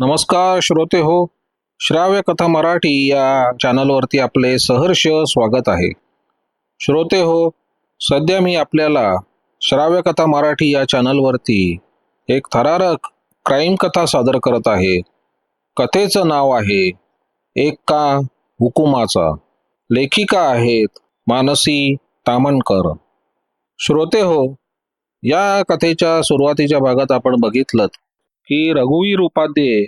नमस्कार श्रोते हो श्राव्य कथा मराठी या चॅनलवरती आपले सहर्ष स्वागत आहे. श्रोते हो सध्या मी आपल्याला श्राव्य कथा मराठी या चॅनलवरती एक थरारक क्राईम कथा सादर करत आहे. कथेचं नाव आहे एक का हुकुमाचा. लेखिका आहेत मानसी तामणकर. श्रोते हो या कथेच्या सुरुवातीच्या भागात आपण बघितलं की रघुवीर उपाध्ये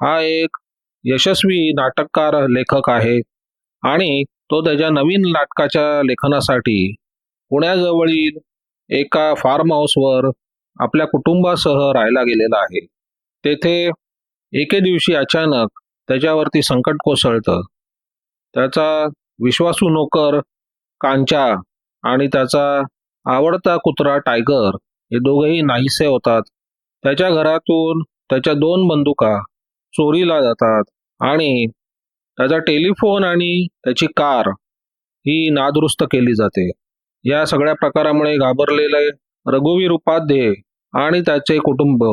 हा एक यशस्वी नाटककार लेखक आहे. आणि तो त्याच्या नवीन नाटकाच्या लेखनासाठी पुण्याजवळील एका फार्म हाऊसवर आपल्या कुटुंबासह राहायला गेलेला आहे. तेथे एके दिवशी अचानक त्याच्यावरती संकट कोसळतं. त्याचा विश्वासू नोकर कांचा आणि त्याचा आवडता कुत्रा टायगर हे दोघेही नाहीसे होतात. त्याच्या घरातून त्याच्या दोन बंदुका चोरीला जातात आणि त्याचा टेलिफोन आणि त्याची कार ही नादुरुस्त केली जाते. या सगळ्या प्रकारामुळे घाबरलेले रघुवीर उपाध्ये आणि त्याचे कुटुंब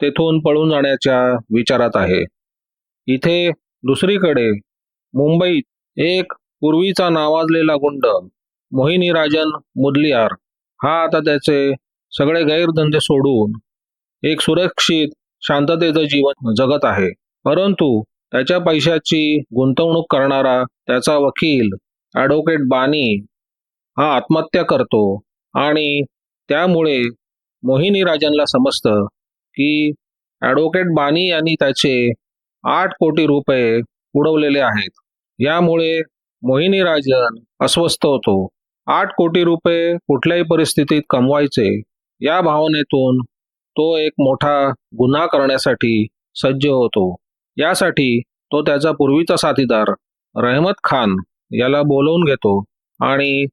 तेथून पळून जाण्याच्या विचारात आहे. इथे दुसरीकडे मुंबईत एक पूर्वीचा नावाजलेला गुंड मोहिनी राजन मुदलियार हा आता त्याचे सगळे गैरधंदे सोडून एक सुरक्षित शांततेचं जीवन जगत आहे. परंतु त्याच्या पैशाची गुंतवणूक करणारा त्याचा वकील ॲडव्होकेट बानी हा आत्महत्या करतो आणि त्यामुळे मोहिनी राजनला समजतं की ॲडव्होकेट बानी यांनी त्याचे आठ कोटी रुपये उडवलेले आहेत. यामुळे मोहिनी राजन अस्वस्थ होतो. आठ कोटी रुपये कुठल्याही परिस्थितीत कमवायचे या भावनेतून तो एक मोठा गुन्हा करण्यासाठी सज्ज होतो. यासाठी तो त्याचा पूर्वीचा साथीदार रहमत खान याला बोलवून घेतो आणि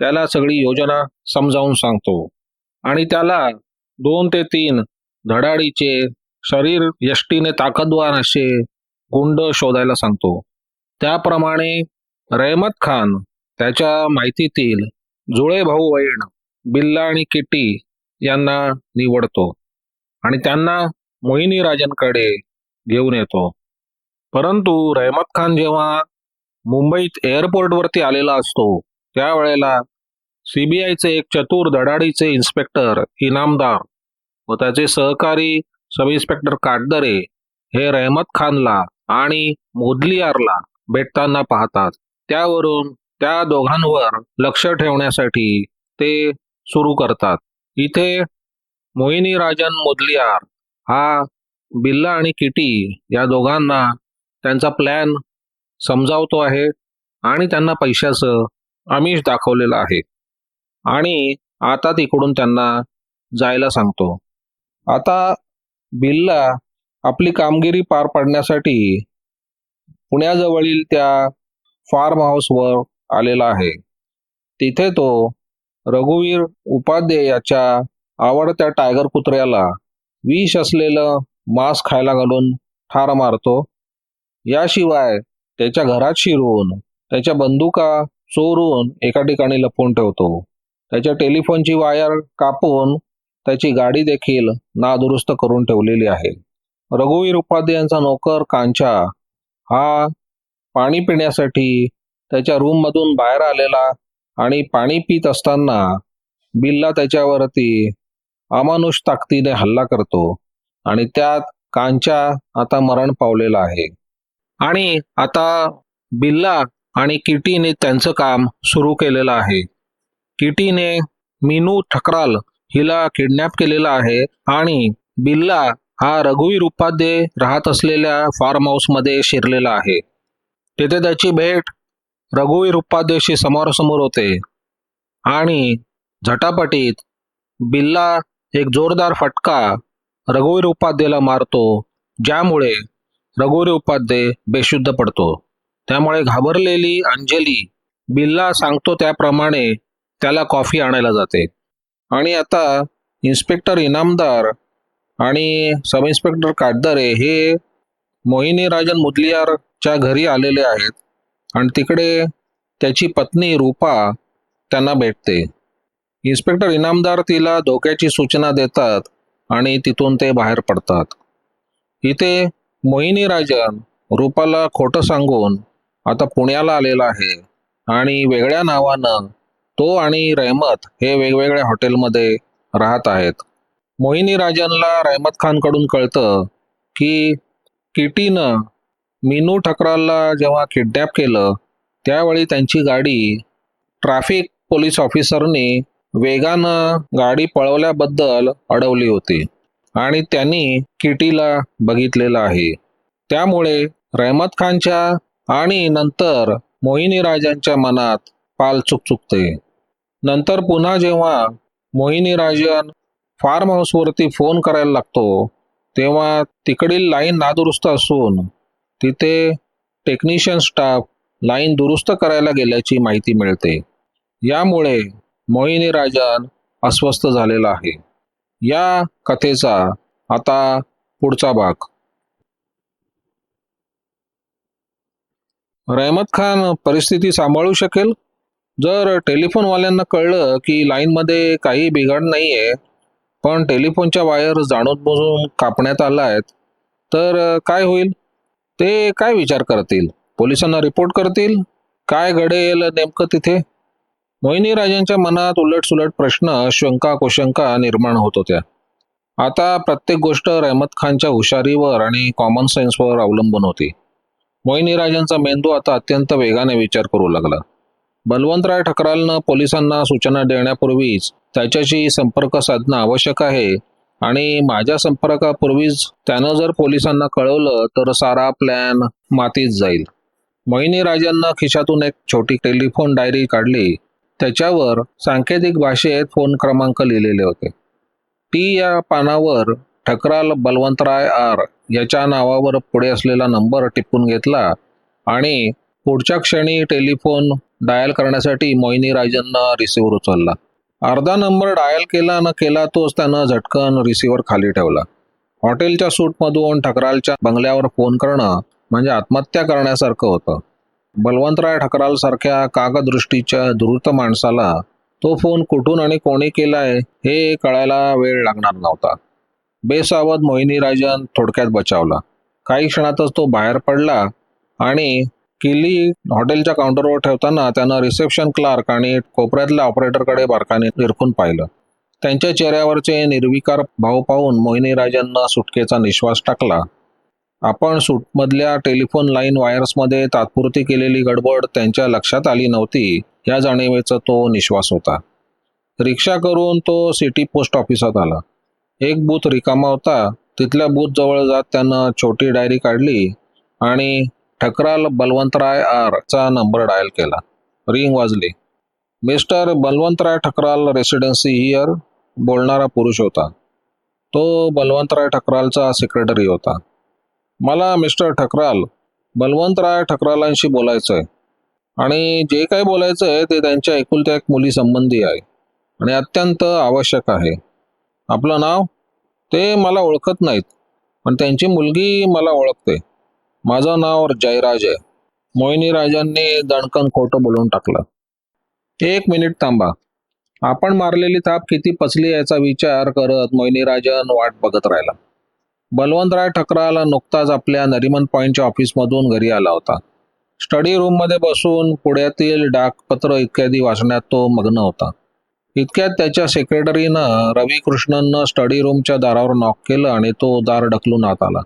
त्याला सगळी योजना समजावून सांगतो. आणि त्याला दोन ते तीन धडाडीचे शरीर यष्टीने ताकदवार असे गुंड शोधायला सांगतो. त्याप्रमाणे रहमत खान त्याच्या माहितीतील जुळे भाऊ वैण बिल्ला आणि किटी यांना निवडतो. आणि त्यांना मोहिनी राजांकडे घेऊन येतो. परंतु रहमत खान जेव्हा मुंबईत एअरपोर्टवरती आलेला असतो त्यावेळेला सीबीआयचे एक चतुर धडाडीचे इन्स्पेक्टर इनामदार व त्याचे सहकारी सब इन्स्पेक्टर काटदरे हे रहमत खानला आणि मोदलियारला भेटताना पाहतात. त्यावरून त्या दोघांवर लक्ष ठेवण्यासाठी ते सुरू करतात. इथे मोहिनी राजन मोदलियार हा बिल्ला आणि किटी या दोघांना त्यांचा प्लॅन समजावतो आहे आणि त्यांना पैशाचं आमिष दाखवलेलं आहे. आणि आता तिकडून त्यांना जायला सांगतो. आता बिल्ला आपली कामगिरी पार पाडण्यासाठी पुण्याजवळील त्या फार्म हाऊसवर आलेला आहे. तिथे तो रघुवीर उपाध्ये याच्या आवडत्या टायगर कुत्र्याला. विष असलेलं मांस खायला घालून ठार मारतो. याशिवाय त्याच्या घरात शिरून त्याच्या बंदुका चोरून एका ठिकाणी लपवून ठेवतो. त्याच्या टेलिफोनची वायर कापून त्याची गाडी देखील नादुरुस्त करून ठेवलेली आहे. रघुवीर उपाध्ये यांचा नोकर कांचा हा पाणी पिण्यासाठी त्याच्या रूममधून बाहेर आलेला आणि पाणी पित असताना बिल्ला त्याच्यावरती अमानुष ताकदीने हल्ला करतो आणि त्यात कांचा आता मरण पावलेला आहे. आणि आता बिल्ला आणि किटीने त्यांचं काम सुरू केलेलं आहे. किटीने मीनू ठकराल हिला किडनॅप केलेला आहे आणि बिल्ला हा रघुवीर उपाध्ये राहत असलेल्या फार्म हाऊसमध्ये शिरलेला आहे. तिथे त्याची भेट रघुवीर उपाध्येशी समोरासमोर होते. आणि झटापटीत बिल्ला एक जोरदार फटका रघुवीर उपाध्येला मारतो ज्यामुळे रघुवीर उपाध्ये बेशुद्ध पडतो. त्यामुळे घाबरलेली अंजली बिल्ला सांगतो त्याप्रमाणे त्याला कॉफी आणायला जाते. आणि आता इन्स्पेक्टर इनामदार आणि सब इन्स्पेक्टर काटदरे हे मोहिनी राजन मुदलियारच्या घरी आलेले आहेत. आणि तिकडे त्याची पत्नी रूपा त्यांना भेटते. इन्स्पेक्टर इनामदार तिला धोक्याची सूचना देतात आणि तिथून ते बाहेर पडतात. इथे मोहिनी राजन रूपाला खोटं सांगून आता पुण्याला आलेला आहे आणि वेगळ्या नावानं तो आणि रहमत हे वेगवेगळ्या हॉटेलमध्ये राहत आहेत. मोहिनी राजनला रहमत खानकडून कळतं की किटीनं मीनू ठकरालला जेव्हा किडनॅप केलं त्यावेळी त्यांची गाडी ट्रॅफिक पोलीस ऑफिसरनी वेगानं गाडी पळवल्याबद्दल अडवली होती आणि त्यांनी किटीला बघितलेलं आहे. त्यामुळे रहमत खानच्या आणि नंतर मोहिनी राजांच्या मनात पाल चुकचुकते. नंतर पुन्हा जेव्हा मोहिनी राजन फार्म हाऊसवरती फोन करायला लागतो तेव्हा तिकडील लाईन नादुरुस्त असून तिथे टेक्निशियन स्टाफ लाईन दुरुस्त करायला गेल्याची माहिती मिळते. यामुळे मोहिनी राजन अस्वस्थ झालेला आहे. या कथेचा आता पुढचा भाग. रहमत खान परिस्थिती सांभाळू शकेल? जर टेलिफोनवाल्यांना कळलं की लाईनमध्ये काही बिघाड नाही आहे पण टेलिफोनच्या वायर जाणून बुजून कापण्यात आला आहेत तर काय होईल? ते काय विचार करतील? पोलिसांना रिपोर्ट करतील? काय घडेल नेमकं तिथे? मोहिनी राजांच्या मनात उलटसुलट प्रश्न शंका कुशंका निर्माण होत होत्या. आता प्रत्येक गोष्ट रहमत खानच्या हुशारीवर आणि कॉमन सेन्सवर अवलंबून होती. मोहिनी राजांचा मेंदू आता अत्यंत वेगाने विचार करू लागला. बलवंतराय ठकरालनं पोलिसांना सूचना देण्यापूर्वीच त्याच्याशी संपर्क साधणं आवश्यक आहे आणि माझ्या संपर्कापूर्वीच त्यानं जर पोलिसांना कळवलं तर सारा प्लॅन मातीत जाईल. मोहिनी राजांना खिशातून एक छोटी टेलिफोन डायरी काढली. त्याच्यावर सांकेतिक भाषेत फोन क्रमांक लिहिलेले होते. ती या पानावर ठकराल बलवंतराय आर याच्या नावावर पुढे असलेला नंबर टिपून घेतला आणि पुढच्या क्षणी टेलिफोन डायल करण्यासाठी मोहिनी राजांना रिसिव्हर उचलला. अर्धा नंबर डायल केला न केला तोच त्यानं झटकन रिसिव्हर खाली ठेवला. हॉटेलच्या सूटमधून ठकरालच्या बंगल्यावर फोन करणं म्हणजे आत्महत्या करण्यासारखं होतं. बलवंतराय ठकराल सारख्या कागदृष्टीच्या धृत माणसाला तो फोन कुठून आणि कोणी केलाय हे कळायला वेळ लागणार नव्हता. बेसावध मोहिनी राजन थोडक्यात बचावला. काही क्षणातच तो बाहेर पडला आणि किल्ली हॉटेलच्या काउंटरवर ठेवताना त्यानं रिसेप्शन क्लार्क आणि कोपऱ्यातल्या ऑपरेटरकडे बारकाने निरखून पाहिलं. त्यांच्या चेहऱ्यावरचे निर्विकार भाव पाहून मोहिनी राजांना सुटकेचा निश्वास टाकला. आपण सूटमधल्या टेलिफोन लाईन वायर्समध्ये तात्पुरती केलेली गडबड त्यांच्या लक्षात आली नव्हती. या जाणीवेचा तो निश्वास होता. रिक्षा करून तो सिटी पोस्ट ऑफिसात आला. एक बूथ रिकामा होता. तिथल्या बूथ जवळ जात त्यानं छोटी डायरी काढली आणि ठकराल बलवंतराय आर चा नंबर डायल केला. रिंग वाजली. Mister Balwantrai Thakral residency here बोलणारा पुरुष होता. तो बलवंतराय ठकरालचा सेक्रेटरी होता. मला मिस्टर ठकराल बलवंतराय ठकरालांशी बोलायचं आहे आणि जे काही बोलायचं आहे ते त्यांच्या एकुलत्या एक मुली संबंधी आहे आणि अत्यंत आवश्यक आहे. आपलं नाव? ते मला ओळखत नाहीत पण त्यांची मुलगी मला ओळखते. माझं नाव जयराज आहे. मोहिनी राजांनी दणकन खोटं बोलून टाकलं. एक मिनिट थांबा. आपण मारलेली ताप किती पचली याचा विचार करत मोहिनी राजन वाट बघत राहिला. बलवंतराय ठकराला नुकताच आपल्या नरिमन पॉईंटच्या ऑफिसमधून घरी आला होता. स्टडी रूममध्ये बसून पुण्यातील डाकपत्र इत्यादी वाचण्यात तो मग्न होता. इतक्यात त्याच्या सेक्रेटरीनं रवी कृष्णननं स्टडी रूमच्या दारावर नॉक केलं आणि तो दार ढकलून आत आला.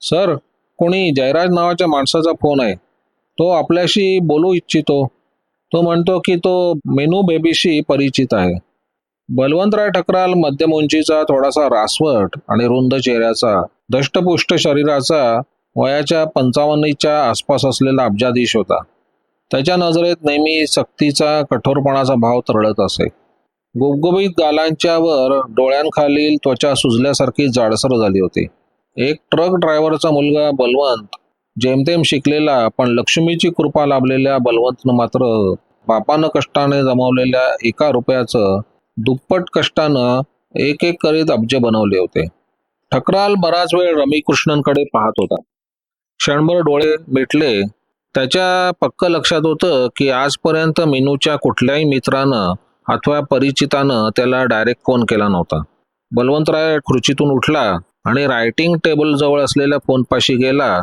सर कोणी जयराज नावाच्या माणसाचा फोन आहे. तो आपल्याशी बोलू इच्छितो. तो म्हणतो की तो मेनू बेबीशी परिचित आहे. बलवंतराय ठकराल मध्यम उंचीचा थोडासा रासवट आणि रुंद चेहऱ्याचा दष्टपुष्ट शरीराचा वयाच्या पंचावन्नीच्या आसपास असलेला अब्जाधीश होता. त्याच्या नजरेत नेहमी सक्तीचा कठोरपणाचा भाव तरळत असे. गुबगुबीत गालांच्या वर डोळ्यांखालील त्वचा सुजल्यासारखी जाडसर झाली होती. एक ट्रक ड्रायव्हरचा मुलगा बलवंत जेमतेम शिकलेला पण लक्ष्मीची कृपा लाभलेल्या बलवंतनं मात्र बापानं कष्टाने जमवलेल्या एका रुपयाचं दुप्पट कष्टानं एक एक करीत अब्ज बनवले होते. ठकराल बराच वेळ रमीकृष्णनकडे पाहत होता. क्षणभर डोळे मिटले. त्याच्या पक्क लक्षात होतं की आजपर्यंत मेनूच्या कुठल्याही मित्रानं अथवा परिचितानं त्याला डायरेक्ट फोन केला नव्हता. बलवंतराय खुर्चीतून उठला आणि रायटिंग टेबल जवळ असलेल्या फोनपाशी गेला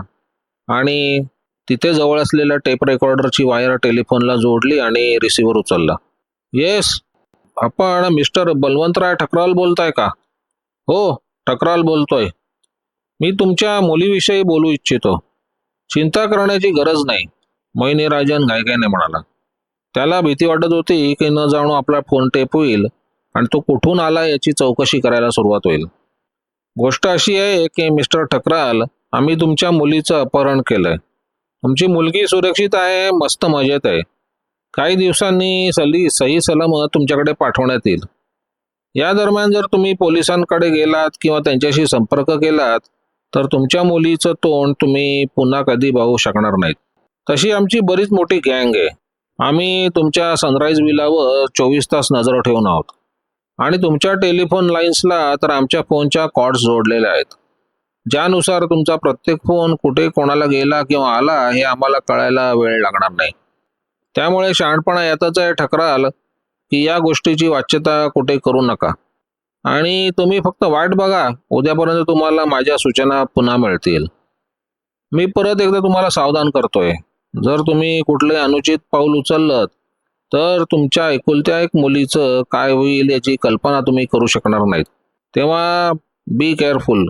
आणि तिथे जवळ असलेल्या टेप रेकॉर्डरची वायर टेलिफोनला जोडली आणि रिसिव्हर उचलला. येस आपण मिस्टर बलवंतराय ठकराल बोलताय का? हो ठकराल बोलतोय. मी तुमच्या मुलीविषयी बोलू इच्छितो. चिंता करण्याची गरज नाही मोहिनी राजन गायकाने म्हणाला. त्याला भीती वाटत होती की न जाणू आपला फोन टेप होईल आणि तो कुठून आला याची चौकशी करायला सुरुवात होईल. गोष्ट अशी आहे की मिस्टर ठकराल आम्ही तुमच्या मुलीचं अपहरण केलंय. तुमची मुलगी सुरक्षित आहे मस्त मजेत आहे. काही दिवसांनी सली सही सलामत तुमच्याकडे पाठवण्यात येईल. या दरम्यान जर तुम्ही पोलिसांकडे गेलात किंवा त्यांच्याशी संपर्क केलात तर तुमच्या मुलीचं तोंड तुम्ही पुन्हा कधी पाहू शकणार नाहीत. तशी आमची बरीच मोठी गँग आहे. आम्ही तुमच्या सनराईज विलावर चोवीस तास नजर ठेवून आहोत. आणि तुमच्या टेलिफोन लाईन्सला तर आमच्या फोनच्या कॉर्ड्स जोडलेल्या आहेत. ज्यानुसार तुमचा प्रत्येक फोन कुठे कोणाला गेला किंवा आला हे आम्हाला कळायला वेळ लागणार नाही. त्यामुळे शहाणपणा यातच आहे ठकराल की या गोष्टीची वाच्यता कुठे करू नका. आणि तुम्ही फक्त वाट बघा उद्यापर्यंत तुम्हाला माझ्या सूचना पुन्हा मिळतील. मी परत एकदा तुम्हाला सावधान करतोय. जर तुम्ही कुठले अनुचित पाऊल उचललं तर तुमच्या एकुलत्या एक मुलीचं काय होईल याची कल्पना तुम्ही करू शकणार नाहीत. तेव्हा बी केअरफुल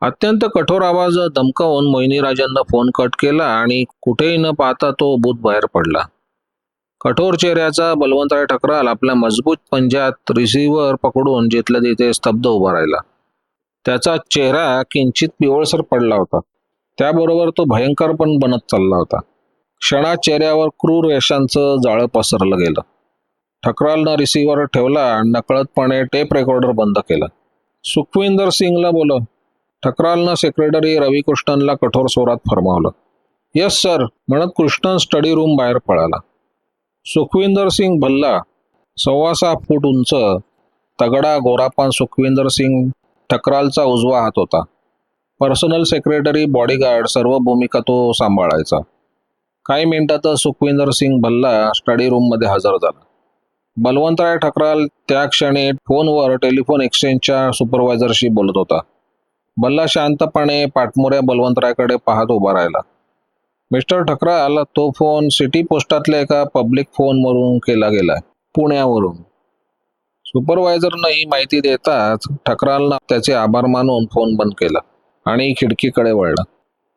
अत्यंत कठोर आवाज धमकावून मोहिनीराजांना फोन कट केला आणि कुठेही न पाहता तो बूथ बाहेर पडला. कठोर चेहऱ्याचा बलवंतराय ठकराल आपल्या मजबूत पंजात रिसिव्हर पकडून जिथल्या तिथे स्तब्ध उभा राहिला. त्याचा चेहरा किंचित पिवळसर पडला होता. त्याबरोबर तो भयंकर पण बनत चालला होता. क्षणात चेहऱ्यावर क्रूर यशांचं जाळं पसरलं गेलं. ठकरालनं रिसिव्हर ठेवला आणि नकळतपणे टेप रेकॉर्डर बंद केलं. सुखविंदर सिंगला बोलव. ठकरालनं सेक्रेटरी रवी कृष्णनला कठोर स्वरात फरमावलं. येस सर म्हणत कृष्णन स्टडी रूम बाहेर पळाला. सुखविंदर सिंग भल्ला सव्वा सहा फूट उंच तगडा गोरापान सुखविंदर सिंग ठकरालचा उजवा हात होता. पर्सनल सेक्रेटरी बॉडीगार्ड सर्व भूमिका तो सांभाळायचा. काही मिनिटातच सुखविंदर सिंग भल्ला स्टडी रूममध्ये हजर झाला. बलवंतराय ठकराल त्या क्षणी फोनवर टेलिफोन एक्सचेंजच्या सुपरवायझरशी बोलत होता. बल्ला शांतपणे पाठमोऱ्या बलवंतरायकडे पाहत उभा राहिला. मिस्टर ठकराल तो फोन सिटी पोस्टातल्या एका पब्लिक फोनवरून केला गेलाय पुण्यावरून. सुपरवायझरनं ही माहिती देताच ठकरालनं त्याचे आभार मानून फोन बंद केला आणि खिडकीकडे वळला.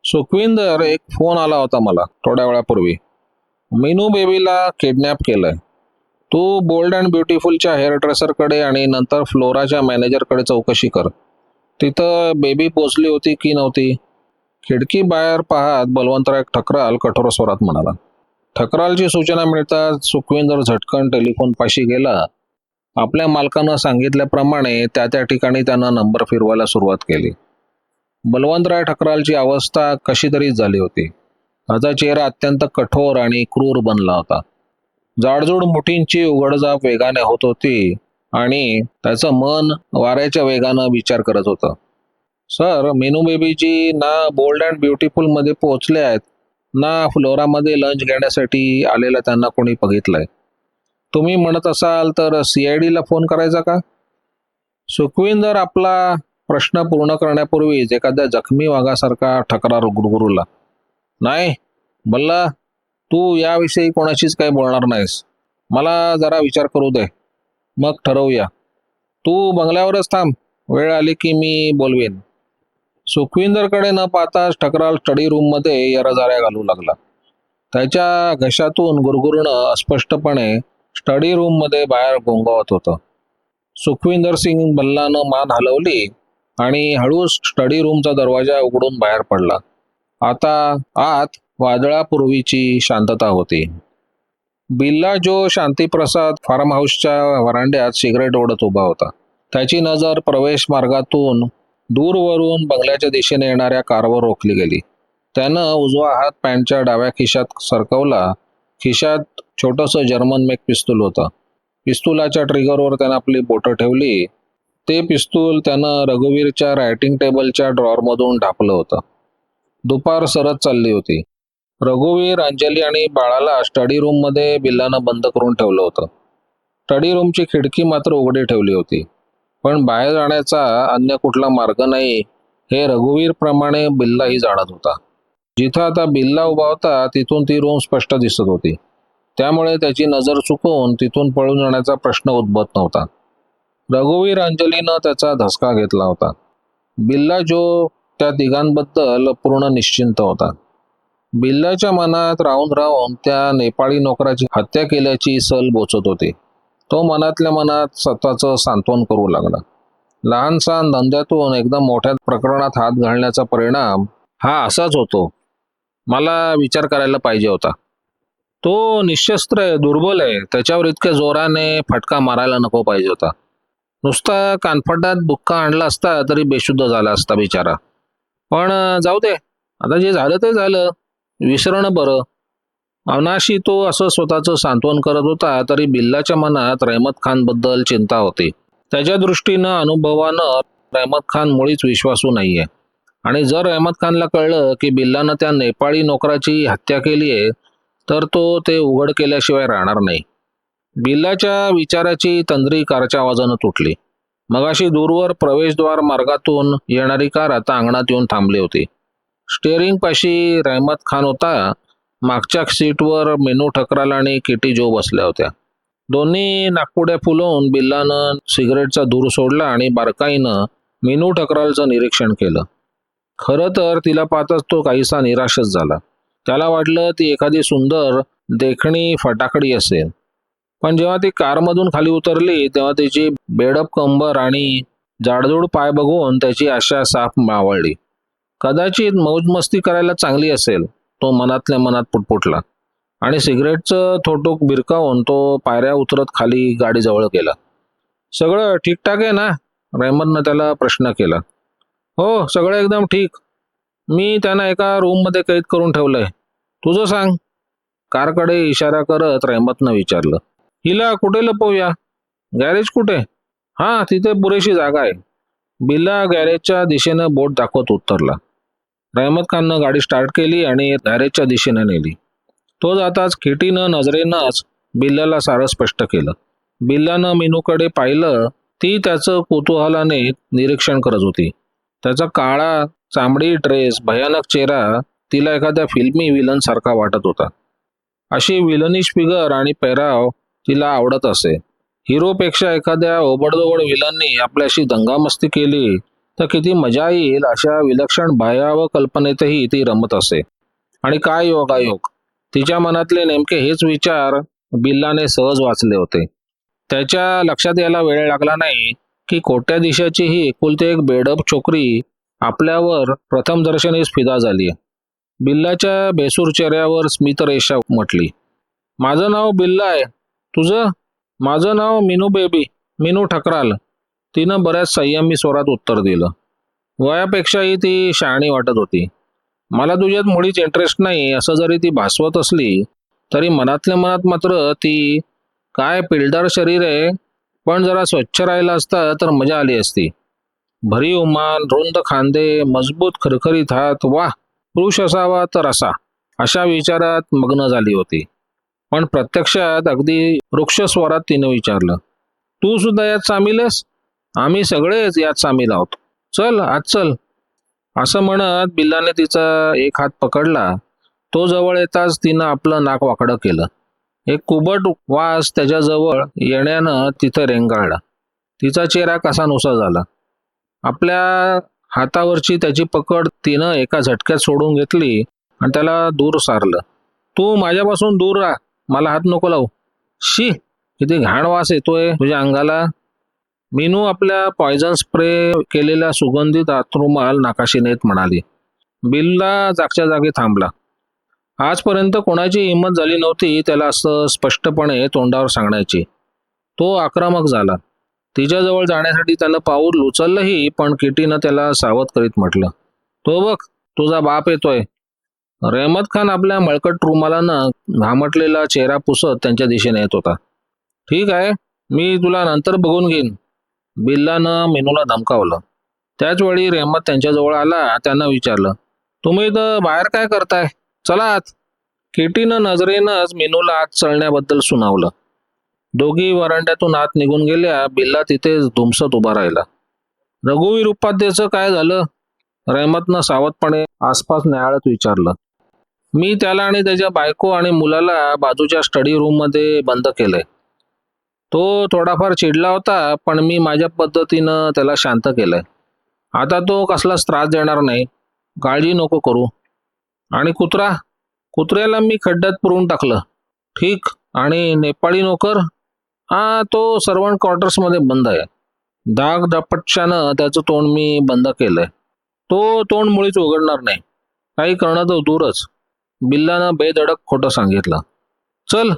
सुखविंदर एक फोन आला होता मला थोड्या वेळापूर्वी. मीनू बेबीला किडनॅप केलंय. तू बोल्ड अँड ब्युटिफुलच्या हेअर ड्रेसरकडे आणि नंतर फ्लोराच्या मॅनेजरकडे चौकशी कर. तिथं बेबी पोचली होती की नव्हती? खिडकी बाहेर पाहत बलवंतराय ठकराल कठोर स्वरात म्हणाला. ठकरालची सूचना मिळताच सुखविंदर झटकन टेलिफोन पाशी गेला. आपल्या मालकानं सांगितल्याप्रमाणे त्या त्या ठिकाणी त्यानं नंबर फिरवायला सुरुवात केली. बलवंतराय ठकरालची अवस्था कशी तरीच झाली होती. त्याचा चेहरा अत्यंत कठोर आणि क्रूर बनला होता. जाडजूड मुठींची उघडझाप वेगाने होत होती. आणि त्याचं मन वाऱ्याच्या वेगानं विचार करत होतं. सर मेनू बेबीजी ना बोल्ड अँड ब्युटिफुलमध्ये पोहोचले आहेत. ना फ्लोरामध्ये लंच घेण्यासाठी आलेला त्यांना कोणी बघितलंय. तुम्ही म्हणत असाल तर सी आय डीला फोन करायचा का? सुखविंदर आपला प्रश्न पूर्ण करण्यापूर्वीच एखाद्या जखमी वाघासारखा ठकरार गुरगुरूला. नाही बल्ला तू याविषयी कोणाशीच काही बोलणार नाहीस. मला जरा विचार करू दे. मग ठरवूया. तू बंगल्यावरच थांब. वेळ आली की मी बोलवेन. सुखविंदरकडे न पाहताच ठकराल स्टडी रूममध्ये यरजाऱ्या घालू लागला. त्याच्या घशातून गुरगुरणं अस्पष्टपणे स्टडी रूममध्ये बाहेर गोंगावत होतं. सुखविंदर सिंग बल्लानं मान हलवली आणि हळूच स्टडी रूमचा दरवाजा उघडून बाहेर पडला. आता आत वादळापूर्वीची शांतता होती. बिल्ला जो शांतीप्रसाद फार्म हाऊसच्या वरांड्यात सिगरेट ओढत उभा होता. त्याची नजर प्रवेश मार्गातून दूरवरून बंगल्याच्या दिशेने येणाऱ्या कारवर रोखली गेली. त्यानं उजवा हात पॅन्टच्या डाव्या खिशात सरकवला. खिशात छोटंसं जर्मन मेक पिस्तूल होतं. पिस्तुलाच्या ट्रिगरवर त्यानं आपली बोटं ठेवली. ते पिस्तूल त्यानं रघुवीरच्या रायटिंग टेबलच्या ड्रॉवरमधून ढापलं होतं. दुपार सरत चालली होती. रघुवीर अंजली आणि बाळाला स्टडी रूममध्ये बिल्लानं बंद करून ठेवलं होतं. स्टडी रूमची खिडकी मात्र उघडी ठेवली होती. पण बाहेर जाण्याचा अन्य कुठला मार्ग नाही हे रघुवीर प्रमाणे बिल्लाही जाणत होता. जिथं आता बिल्ला उभा होता तिथून ती रूम स्पष्ट दिसत होती. त्यामुळे त्याची नजर चुकवून तिथून पळून जाण्याचा प्रश्न उद्भवत नव्हता. रघुवीर अंजलीनं त्याचा धसका घेतला होता. बिल्ला जो त्या तिघांबद्दल पूर्ण निश्चिंत होता. बिल्लाच्या मनात राहून राहून त्या नेपाळी नोकराची हत्या केल्याची सल बोचत होती. तो मनातल्या मनात स्वतःचं सांत्वन करू लागला. लहानसा धंद्यातून एकदम मोठ्या प्रकरणात हात घालण्याचा परिणाम हा असाच होतो. मला विचार करायला पाहिजे होता. तो निशस्त्र आहे दुर्बल आहे. त्याच्यावर इतक्या जोराने फटका मारायला नको पाहिजे होता. नुसता कानफटात बुक्का आणला असता तरी बेशुद्ध झाला असता बिचारा. पण जाऊ दे. आता जे झालं ते झालं. विसरणं बरं. अनाशी तो असं स्वतःचं सांत्वन करत होता तरी बिल्लाच्या मनात रहमत खानबद्दल चिंता होती. त्याच्या दृष्टीनं अनुभवानं रहमत खान मुळीच विश्वासू नाहीये. आणि जर रहमत खानला कळलं की बिल्लानं त्या नेपाळी नोकराची हत्या केली आहे तर तो ते उघड केल्याशिवाय राहणार नाही. बिल्लाच्या विचाराची तंद्री कारच्या आवाजानं तुटली. मगाशी दूरवर प्रवेशद्वार मार्गातून येणारी कार आता अंगणात येऊन थांबली होती. स्टेअरिंग पाशी रहमत खान होता. मागच्या सीटवर मेनू ठकराल आणि किटी जो बसल्या होत्या. दोन्ही नागपुड्या फुलवून बिल्लानं सिगरेटचा धूर सोडला आणि बारकाईनं मेनू ठकरालचं निरीक्षण केलं. खरं तर तिला पाहताच तो काहीसा निराशच झाला. त्याला वाटलं ती एखादी सुंदर देखणी फटाकडी असेल. पण जेव्हा ती कारमधून खाली उतरली तेव्हा तिची बेडप कंबर आणि जाडजूड पाय बघून त्याची आशा साफ मावळली. कदाचित मौजमस्ती करायला चांगली असेल तो मनातल्या मनात पुटपुटला. आणि सिगरेटचं थोटूक भिरकावून तो पायऱ्या उतरत खाली गाडीजवळ गेला. सगळं ठीकठाक आहे ना? रेहमदनं त्याला प्रश्न केला. हो सगळं एकदम ठीक. मी त्यांना एका रूममध्ये कैद करून ठेवलंय. तुझं सांग. कारकडे इशारा करत रेहमतनं विचारलं. हिला कुठे लपवूया? गॅरेज कुठे? हां तिथे पुरेशी जागा आहे. बिल्ला गॅरेजच्या दिशेनं बोट दाखवत उतरला. रहमत खाननं गाडी स्टार्ट केली आणि गॅरेजच्या दिशेनं नेली. तो जाताच खिटीनं नजरेनंच बिल्लाला सारं स्पष्ट केलं. बिल्लानं मेनूकडे पाहिलं ती त्याचं कुतूहलाने निरीक्षण करत होती. त्याचा काळा चांबडी ड्रेस भयानक चेहरा तिला एखाद्या फिल्मी विलन सारखा वाटत होता. अशी विलनिश फिगर आणि पेहराव तिला आवडत असे. हिरोपेक्षा एखाद्या ओबडदोबड विलननी आपल्याशी दंगामस्ती केली तर किती मजा येईल अशा विलक्षण भयाव कल्पनेतही ती रमत असे. आणि काय योगायोग तिच्या मनातले नेमके हेच विचार बिल्लाने सहज वाचले होते. त्याच्या लक्षात यायला वेळ लागला नाही की कोट्या दिशाची ही एकुलती एक बेडप छोकरी आपल्यावर प्रथम दर्शनीस फिदा झाली. बिल्लाच्या बेसूर चेहऱ्यावर स्मितरेषा म्हटली. माझं नाव बिल्ला आहे. तुझं? माझं नाव मिनू बेबी. मिनू ठकराल. तिनं बऱ्याच संयमी स्वरात उत्तर दिलं. वयापेक्षाही ती शहाणी वाटत होती. मला तुझ्यात मुळीच इंटरेस्ट नाही असं जरी ती भासवत असली तरी मनातल्या मनात मात्र ती काय पिलदार शरीर आहे पण जरा स्वच्छ राहिला असता तर मजा आली असती. भरी उमान रुंद खांदे मजबूत खरखरीत हात वाह पुरुष असावा तर असा अशा विचारात मग्न झाली होती. पण प्रत्यक्षात अगदी वृक्ष स्वरात तिनं विचारलं तू सुद्धा यात सामील आहेस? आम्ही सगळेच यात सामील आहोत. चल आज चल. असं म्हणत बिल्लाने तिचा एक हात पकडला. तो जवळ येताच तिनं आपलं नाक वाकडं केलं. एक कुबट वास त्याच्याजवळ येण्यानं तिथं रेंगाळला तिचा चेहरा कसा नुसा झाला. आपल्या हातावरची त्याची पकड तिनं एका झटक्यात सोडून घेतली आणि त्याला दूर सारलं. तू माझ्यापासून दूर राह. मला हात नको लावू. शी किती घाण वास येतोय तुझ्या अंगाला. मीनू आपल्या पॉयझन स्प्रे केलेल्या सुगंधित हातरुमाल नाकाशी नेत म्हणाली. बिल्ला जागच्या जागी थांबला. आजपर्यंत कोणाची हिंमत झाली नव्हती त्याला असं स्पष्टपणे तोंडावर सांगण्याची. तो आक्रमक झाला. तिच्याजवळ जाण्यासाठी त्यानं पाऊल उचललंही पण किटीनं त्याला सावध करीत म्हटलं तो बघ तुझा बाप येतोय. रेहमत खान आपल्या मळकट रुमालानं घामटलेला चेहरा पुसत त्यांच्या दिशेने येत होता. ठीक आहे मी तुला नंतर बघून घेईन. बिल्लानं मेनूला धमकावलं. त्याच वेळी रेहमत त्यांच्याजवळ आला त्यांना विचारलं तुम्ही तर बाहेर काय करताय? चला आत. किटीनं नजरेनंच मेनूला आत चढण्याबद्दल सुनावलं. दोघी वरांड्यातून आत निघून गेल्या बिल्ला तिथेच धुमसत उभा राहिला. रघुवीर उपाध्यायचं काय झालं? रहमतनं सावधपणे आसपास न्यायाळत विचारलं. मी त्याला आणि त्याच्या बायको आणि मुलाला बाजूच्या स्टडी रूममध्ये बंद केलंय. तो थोडाफार चिडला होता पण मी माझ्या पद्धतीनं त्याला शांत केलंय. आता तो कसलाच त्रास देणार नाही. काळजी नको करू. आणि कुत्रा कुत्र्याला मी खड्ड्यात पुरून टाकलं. ठीक आणि नेपाळी नोकर हा तो सर्वंट क्वार्टर्समध्ये बंद आहे. दाग दपटशानं त्याचं तोंड मी बंद केलंय. तो तोंड मुळीच उघडणार नाही. काही करणं तर दूरच. बिल्लानं बेधडक खोटं सांगितलं. चल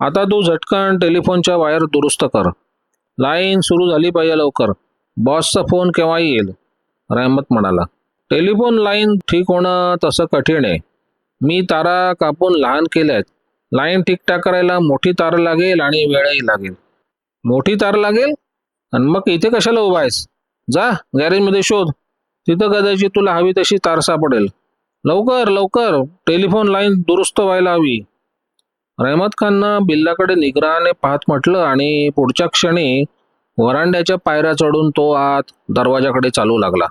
आता तू झटकन टेलिफोनच्या वायर दुरुस्त कर. लाईन सुरू झाली पाहिजे लवकर. बॉसचा फोन केव्हा येईल? रहमत म्हणाला. टेलिफोन लाईन ठीक होणं तसं कठीण आहे. मी तारा कापून लहान केल्यात. लाईन ठीकठाक करायला मोठी तार लागेल आणि वेळही लागेल. मोठी तार लागेल? आणि मग इथे कशाला उभा आहेस? जा गॅरेजमध्ये शोध. तिथं कदाचित तुला हवी तशी तार सापडेल. लवकर लवकर. टेलिफोन लाईन दुरुस्त व्हायला हवी. रहमत खाननं बिल्लाकडे निग्रहाने पाहत म्हटलं आणि पुढच्या क्षणी वरांड्याच्या पायऱ्या चढून तो आत दरवाजाकडे चालू लागला.